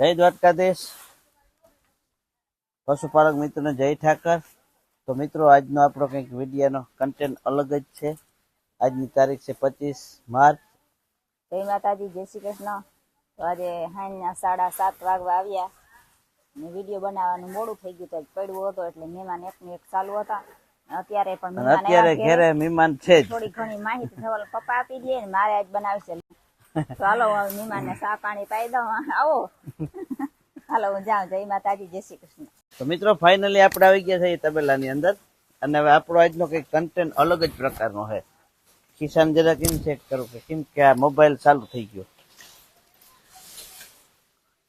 જય દ્વારકાધીશ. પશુપાલક મિત્રોને જય ઠાકર. તો મિત્રો આજનો આપણો કંઈક વિડીયાનો કન્ટેન્ટ અલગ જ છે. આજની તારીખ છે પચીસ માર્ચ. જય માતાજી જય શ્રી કૃષ્ણ. તો આજે હાંજના સાડા સાત વાગવા આવ્યા. ને વીડિયો બનાવવાનું મોડું થઈ ગયું તો પડ્યું પડવું હતો એટલે મહેમાન એક ને એક ચાલુ હતા. અત્યારે પણ અત્યારે ઘેરે ઘેરે. મહેમાન છે થોડી ઘણી માહિતી થવા પપ્પા આપી દે ને મારે આજ બનાવશે. તો મીમાને મહેમાનને પાણી પાઈ દઉં. આવો. હાલો, હું જાઉં. જય માતાજી, જય શ્રી કૃષ્ણ. તો મિત્રો ફાઇનલી આપણે આવી ગયા છે તબેલાની અંદર. અને હવે આપણો આજનો કંઈક કન્ટેન્ટ અલગ જ પ્રકારનો છે. કિસાન જરા કેમ ચેક કરું કે કેમ કે આ મોબાઈલ ચાલુ થઈ ગયો.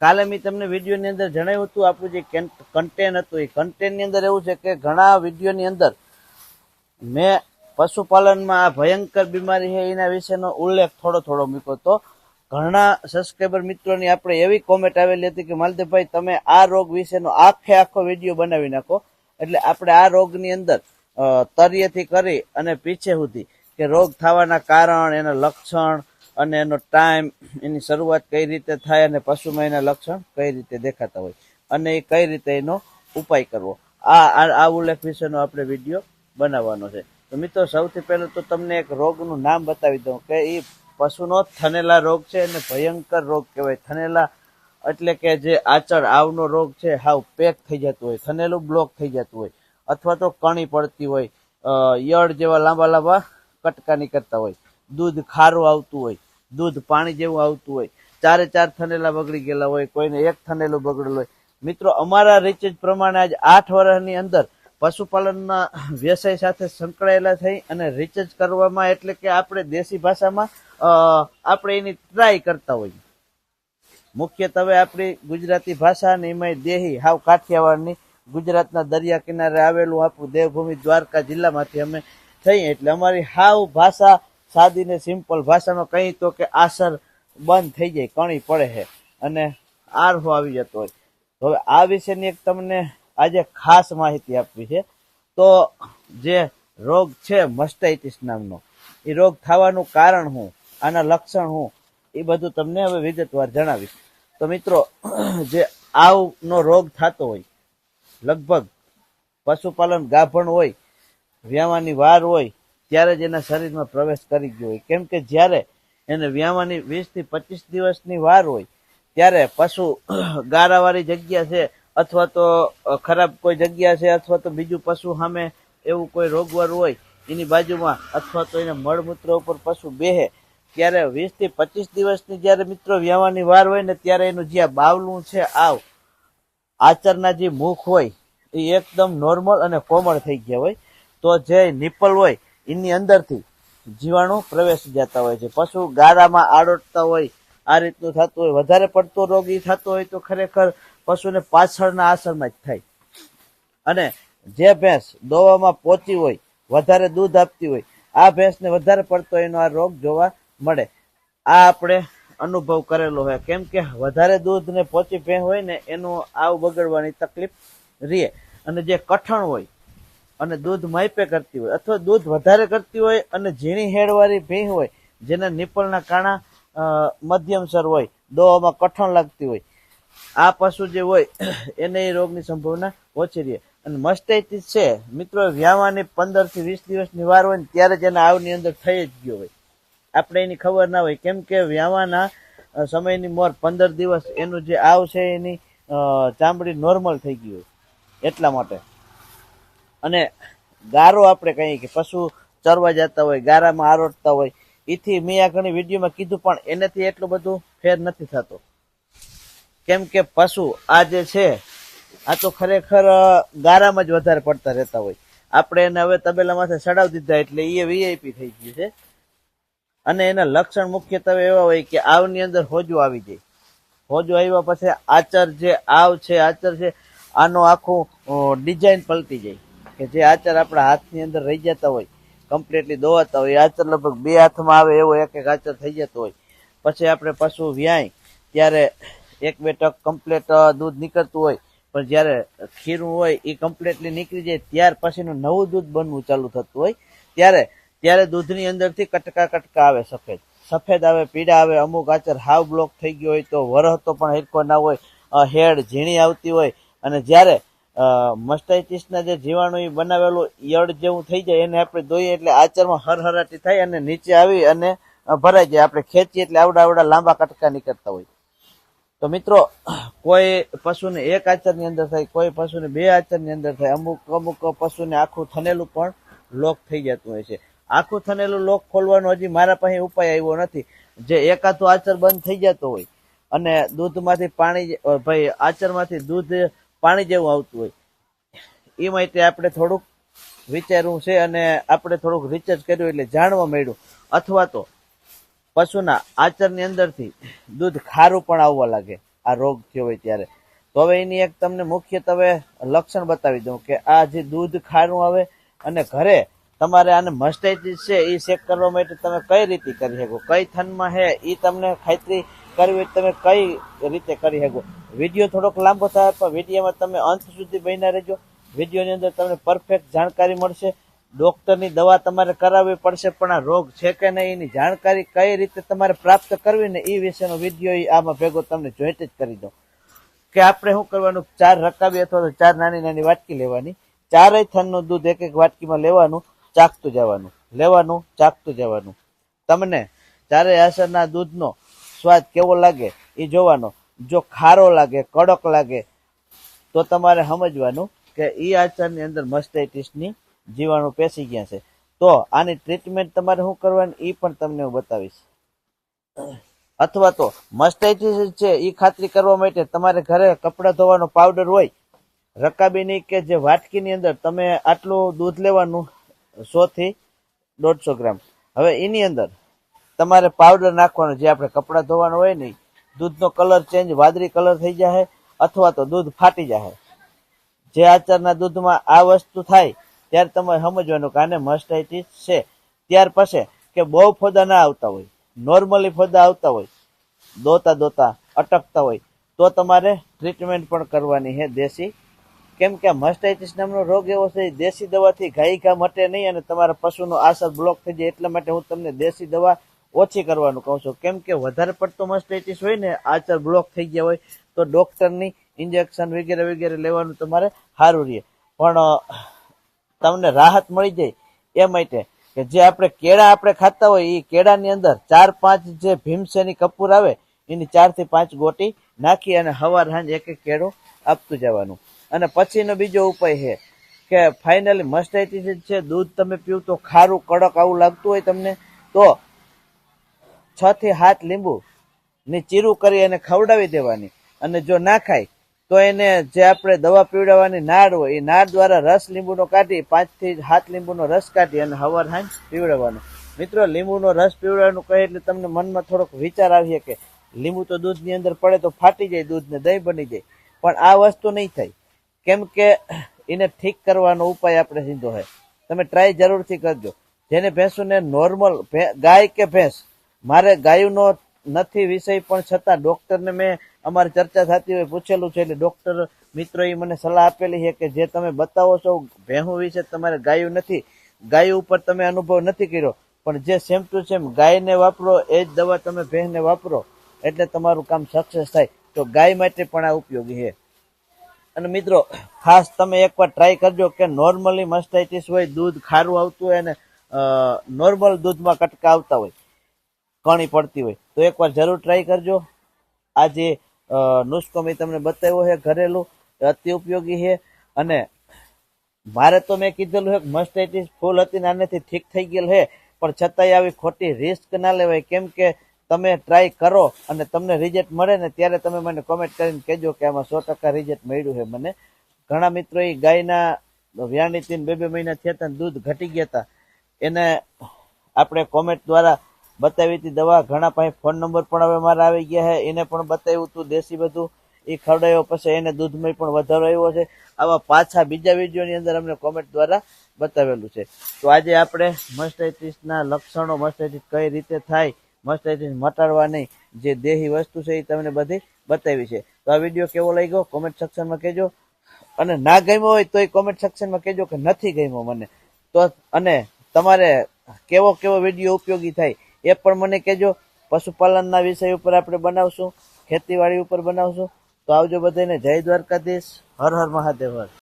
કાલે મેં તમને વિડીયોની અંદર જણાવ્યું હતું, આપણું જે કન્ટેન્ટ હતું, એ કન્ટેન્ટની અંદર એવું છે કે ઘણા વિડીયોની અંદર મેં પશુપાલનમાં આ ભયંકર બીમારી છે એના વિશેનો ઉલ્લેખ થોડો થોડો મૂક્યો તો. ઘણા સબસ્ક્રાઈબર મિત્રોની આપણે એવી કોમેન્ટ આવેલી હતી કે માલદેવભાઈ તમે આ રોગ વિશેનો આખે આખો વીડિયો બનાવી નાખો. એટલે આપણે આ રોગની અંદર અ, કરી અને પીછે સુધી કે રોગ થવાના કારણ એના લક્ષણ અને એનો ટાઈમ એની શરૂઆત કઈ રીતે થાય અને પશુમાં એના લક્ષણ કઈ રીતે દેખાતા હોય અને એ કઈ રીતે એનો ઉપાય કરવો. આ આ ઉલ્લેખ વિશેનો આપણે વીડિયો બનાવવાનો છે. તો મિત્રો, સૌથી પહેલું તો તમને એક રોગનું નામ બતાવી દઉં કે એ પશુનો થનેલા રોગ છે અને ભયંકર રોગ કહેવાય. થનેલા એટલે કે જે આચળ આવનો રોગ છે, હાવ પેક થઈ જતું હોય, થનેલું બ્લોક થઈ જતું હોય, અથવા તો કણી પડતી હોય યળ જેવા લાંબા લાંબા કટકા નીકળતા હોય, દૂધ ખારું આવતું હોય, દૂધ પાણી જેવું આવતું હોય, ચારે ચાર થનેલા બગડી ગયેલા હોય, કોઈને એક થનેલું બગડેલું હોય. મિત્રો, અમારા રિચેજ પ્રમાણે આજ આઠ વર્ષની અંદર પશુપાલનના વ્યવસાય સાથે સંકળાયેલા થઈ અને રિચેજ કરવામાં એટલે કે આપણે દેશી ભાષામાં આપણે એની ટ્રાય કરતા હોઈએ. મુખ્યત્વે આપણી ગુજરાતી ભાષા અને એમાં દેહી હાવ કાઠિયાવાડની ગુજરાતના દરિયા કિનારે આવેલું આપણું દેવભૂમિ દ્વારકા જિલ્લામાંથી અમે થઈએ એટલે અમારી હાવ ભાષા સાદી ને સિમ્પલ ભાષામાં કહી તો કે આસર બંધ થઈ જાય, કણી પડે છે અને આરહો આવી જતો હોય. હવે આ વિશેની એક તમને આજે ખાસ માહિતી આપવી છે. તો જે રોગ છે મસ્ટાઇટિસ નામનો, એ રોગ થવાનું કારણ હું, આના લક્ષણ હું, એ બધું તમને હવે વિગતવાર જણાવીશ. તો મિત્રો, જે આવનો રોગ થતો હોય, લગભગ પશુપાલન ગાભણ હોય, વ્યાવાની વાર હોય, ત્યારે જ એના શરીરમાં પ્રવેશ કરી ગયો હોય. કેમ કે જ્યારે એને વ્યાવાની વીસથી પચીસ દિવસની વાર હોય, ત્યારે પશુ ગારાવાળી જગ્યા છે અથવા તો ખરાબ કોઈ જગ્યા છે અથવા તો બીજું પશુ સામે એવું કોઈ રોગવાર હોય, એની બાજુમાં અથવા તો એના મળમૂત્ર ઉપર પશુ બેહે, ત્યારે વીસથી પચીસ દિવસની જ્યારે મિત્રો વ્યાવાની વાર હોય ને ત્યારે એનું જ્યાં બાવલું છે આવ આચરના જે મુખ હોય, એ એકદમ નોર્મલ અને કોમળ થઈ ગયા હોય, તો જે નિપલ હોય, એની અંદરથી જીવાણુ પ્રવેશી જતા હોય છે. પશુ ગારામાં આડોટતા હોય, આ રીતનું થતું હોય. વધારે પડતો રોગ એ થતો હોય તો ખરેખર પશુને પાછળના આસરમાં જ થાય. અને જે ભેંસ દોવામાં પોચી હોય, વધારે દૂધ આપતી હોય, આ ભેંસને વધારે પડતો એનો આ રોગ જોવા મળે. આ આપણે અનુભવ કરેલો હોય. કેમ કે વધારે દૂધ ને પોચી ભેં હોય ને, એનું આવ બગડવાની તકલીફ રહે અને જે કઠણ હોય, અને દૂધ માઇપે કરતી હોય, અથવા દૂધ વધારે કરતી હોય, અને ઝીણી હેડવાળી ભેં હોય, જેના નિપલના કાણા મધ્યમસર હોય, દોવામાં કઠણ લાગતી હોય આ પશુ જે હોય, એને એ રોગની સંભાવના ઓછી રહે. અને મસ્ટાઇટિસ છે. મિત્રો, વ્યાવાની પંદરથી વીસ દિવસની વાર હોય ને, ત્યારે જ એના આવની અંદર થઈ જ ગયો હોય. આપણે એની ખબર ના હોય. કેમ કે વ્યાવાના સમયની મોર પંદર દિવસ એનું જે આવ છે એની ચામડી નોર્મલ થઈ ગઈ હોય. એટલા માટે. અને ગારો આપણે કહીએ કે પશુ ચરવા જતા હોય, ગારામાં આરોટતા હોય. એથી મેં આ ઘણી વિડીયોમાં કીધું, પણ એનાથી એટલું બધું ફેર નથી થતો. કેમ કે પશુ આ જે છે, આ તો ખરેખર ગારામાં જ વધારે પડતા રહેતા હોય. આપણે એને હવે તબેલામાંથી સડાવી દીધા એટલે એ વીઆઈપી થઈ ગયું છે. અને એના લક્ષણ મુખ્યત્વે એવા હોય કે આવની અંદર હોજો આવી જાય. હોજો આવ્યા પછી આચર જે આવ છે, આચર છે, આનો આખું ડિઝાઇન પલટી જાય. કે જે આચર આપણા હાથની અંદર રહી જતા હોય કમ્પ્લીટલી દોવાતા હોય આચર લગભગ બે હાથમાં આવે એવો એક એક આચર થઈ જતો હોય. પછી આપણે પશુ વ્યાય, ત્યારે એક બે ટક કમ્પ્લેટ દૂધ નીકળતું હોય, પણ જ્યારે ખીરું હોય એ કમ્પ્લેટલી નીકળી જાય, ત્યાર પછીનું નવું દૂધ બનવું ચાલુ થતું હોય, ત્યારે ત્યારે દૂધની અંદરથી કટકા કટકા આવે સફેદ. સફેદ આવે, પીળા આવે, અમુક આચર હાવ બ્લોક થઈ ગયો હોય તો વરહતો પણ હિરકો ના હોય હેડ ઝીણી આવતી હોય, અને જ્યારે મસ્ટાઇટિસના જે જીવાણુ એ બનાવેલું યડ જેવું થઈ જાય, એને આપણે ધોઈએ એટલે આચરમાં હરહરાટી થાય અને નીચે આવી અને ભરાઈ જાય. આપણે ખેંચીએ એટલે આવડા આવડા લાંબા કટકા નીકળતા હોય. તો મિત્રો, કોઈ પશુને એક આચરની અંદર થાય, કોઈ પશુને બે આચરની અંદર થાય, અમુક અમુક પશુને આખું થનેલું પણ લોક થઈ જતું હોય છે. આખું થનેલું લોક ખોલવાનો હજી મારા પાસે ઉપાય આવ્યો નથી. જે એકાદું આચર બંધ થઈ જતો હોય અને દૂધમાંથી પાણી ભાઈ, આચરમાંથી દૂધ પાણી જેવું આવતું હોય એ માટે આપણે થોડુંક વિચારવું છે અને આપણે થોડુંક રિસર્ચ કર્યું એટલે જાણવા મળ્યું. અથવા તો પશુના આચરની અંદરથી દૂધ ખારું પણ આવવા લાગે, આ રોગ થયો હોય ત્યારે. તો હવે એની એક તમને મુખ્યત્વે લક્ષણ બતાવી દઉં કે આ જે દૂધ ખારું આવે અને ઘરે તમારે આને મસ્ટાઇટિસ છે એ ચેક કરવા માટે તમે કઈ રીતે કરી શકો? કઈ થનમાં છે એ તમને ખાતરી કરવી હોય તમે કઈ રીતે કરી શકો? વીડિયો થોડોક લાંબો થાય, પણ વિડીયોમાં તમે અંત સુધી બન્યા રહેજો. વિડીયોની અંદર તમને પરફેક્ટ જાણકારી મળશે. ડોક્ટરની દવા તમારે કરાવવી પડશે, પણ આ રોગ છે કે નહીં એની જાણકારી કઈ રીતે તમારે પ્રાપ્ત કરવી ને એ વિશેનો વીડિયો આમાં ભેગો તમને જોઈન્ટ જ કરી દો કે આપણે શું કરવાનું? ચાર રકાબી અથવા તો ચાર નાની નાની વાટકી લેવાની. ચારેય થનનું દૂધ એક એક વાટકીમાં લેવાનું, ચાખતું જવાનું. લેવાનું, ચાખતું જવાનું. તમને ચારેય આસરના દૂધનો સ્વાદ કેવો લાગે એ જોવાનો. જો ખારો લાગે, કડક લાગે, તો તમારે સમજવાનું કે એ આચારની અંદર મસ્ટાઇટિસની જીવાણુ પેસી ગયા છે. તો આની ટ્રીટમેન્ટ તમારે શું કરવાની એ પણ તમને હું બતાવીશ. અથવા તો મસ્ટાઇટિસ છે એ ખાતરી કરવા માટે તમારે ઘરે કપડાં ધોવાનો પાવડર હોય, રકાબીની કે જે વાટકીની અંદર તમે આટલું દૂધ લેવાનું સોથી દોઢસો ગ્રામ. હવે એની અંદર તમારે પાવડર નાખવાનો, જે આપણે કપડાં ધોવાનું હોય ને, દૂધનો કલર ચેન્જ વાદળી કલર થઈ જાય અથવા તો દૂધ ફાટી જાય જે આચારના દૂધમાં આ વસ્તુ થાય ત્યારે તમારે સમજવાનું કે આને મસ્ટાઇટિસ છે. ત્યાર પછી કે બહુ ફોદા ના આવતા હોય નોર્મલી ફોદા આવતા હોય, દોતા દોતા અટકતા હોય, તો તમારે ટ્રીટમેન્ટ પણ કરવાની છે દેશી. કેમ કે મસ્ટાઇટિસ નામનો રોગ એવો છે દેશી દવાથી ઘાઈ ઘા મટે નહીં અને તમારા પશુનો આસર બ્લોક થઈ જાય એટલા માટે હું તમને દેશી દવા ઓછી કરવાનું કહું છું. કેમ કે વધારે પડતો મસ્ટાઇટિસ હોય ને આચર બ્લોક થઈ ગયા હોય, તો ડોક્ટરની ઇન્જેક્શન વગેરે વગેરે લેવાનું તમારે સારું રહે. પણ તમને રાહત મળી જાય એ માટે કે જે આપણે કેળા આપણે ખાતા હોય એ કેળાની અંદર ચાર પાંચ જે ભીમસેની કપૂર આવે, એની ચારથી પાંચ ગોટી નાખી અને હવાર સાંજ એક એક કેળો આપતું જવાનું. અને પછીનો બીજો ઉપાય છે કે ફાઇનલી મસ્ટાઇટિસ છે, દૂધ તમે પીવું તો ખારું કડક આવું લાગતું હોય તમને, તો છ થી સાત લીંબુ ને ચીરું કરી અને ખવડાવી દેવાની. અને જો ના ખાય તો એને જે આપણે દવા પીવડાવવાની નાળ હોય, એ નાળ દ્વારા રસ લીંબુનો કાઢી, પાંચથી સાત લીંબુનો રસ કાઢી અને હવાર હાંજ પીવડાવવાનો. મિત્રો, લીંબુનો રસ પીવડાવવાનું કહે એટલે તમને મનમાં થોડોક વિચાર આવીએ કે લીંબુ તો દૂધની અંદર પડે તો ફાટી જાય, દૂધને દહીં બની જાય. પણ આ વસ્તુ નહીં થાય. કેમ કે એને ઠીક કરવાનો ઉપાય આપણે સીધો હોય. તમે ટ્રાય જરૂરથી કરજો. જેને ભેંસોને નોર્મલ ગાય કે ભેંસ, મારે ગાયનો નથી વિષય, પણ છતાં ડૉક્ટરને મેં અમારી ચર્ચા થતી હોય પૂછેલું છે એટલે ડોક્ટર મિત્રોએ મને સલાહ આપેલી છે કે જે તમે બતાવો છો ભેહું વિશે તમારે ગાયું નથી. ગાય ઉપર તમે અનુભવ નથી કર્યો પણ જે સેમ ટુ સેમ ગાયને વાપરો એ જ દવા તમે ભેહને વાપરો એટલે તમારું કામ સક્સેસ થાય. તો ગાય માટે પણ આ ઉપયોગી છે. અને મિત્રો ખાસ તમે એકવાર ટ્રાય કરજો કે નોર્મલી મસ્ટાઇટિસ હોય દૂધ ખારું આવતું હોય અને નોર્મલ દૂધમાં કટકા આવતા હોય કણી પડતી હોય. તો એકવાર જરૂર ટ્રાય કરજો. આ જે અ, નુસ્ખો મેં તમને બતાવ્યો છે ઘરેલું અતિ ઉપયોગી છે. અને મારે તો મેં કીધેલું છે કે ફૂલ હતી ને આનેથી ઠીક થઈ ગયેલ છે. પણ છતાંય આવી ખોટી રિસ્ક ના લેવાય. કેમ કે તમે ટ્રાય કરો અને તમને રિઝલ્ટ મળે ને ત્યારે તમે મને કોમેન્ટ કરીને કહેજો કે આમાં સો ટકા રિઝલ્ટ મળ્યું છે મને. ઘણા મિત્રો એ ગાયના વ્યાણીથી બે બે મહિના થયા હતા દૂધ ઘટી ગયા હતા. એને આપણે કોમેન્ટ દ્વારા બતાવી હતી દવા, ઘણા પાસે ફોન નંબર પણ હવે મારા આવી ગયા છે. એને પણ બતાવ્યું હતું દેશી બધું. એ ખવડાવ્યો પછી એને દૂધમાં પણ વધારો આવ્યો છે. આવા પાછા બીજા વિડીયોની અંદર અમને કોમેન્ટ દ્વારા બતાવેલું છે. તો આજે આપણે મસ્ટાઇટિસના લક્ષણો મસ્ટાઇટિસ કઈ રીતે થાય મસ્ટાઇટિસ મટાડવા નહીં, જે દેહી વસ્તુ છે એ તમને બધી બતાવી છે. તો આ વીડિયો કેવો લાગ્યો? કોમેન્ટ સેક્શનમાં કહેજો. અને ના ગમ્યો હોય તો એ કોમેન્ટ સેક્શનમાં કહેજો કે નથી ગમ્યો મને. તો અને તમારે કેવો કેવો વીડિયો ઉપયોગી થાય એ પણ મને કહેજો, પશુપાલનના વિષય ઉપર આપણે બનાવશું, ખેતીવાડી ઉપર બનાવશું. તો આવજો બધાને જય દ્વારકાધીશ. હર હર મહાદેવ, હર.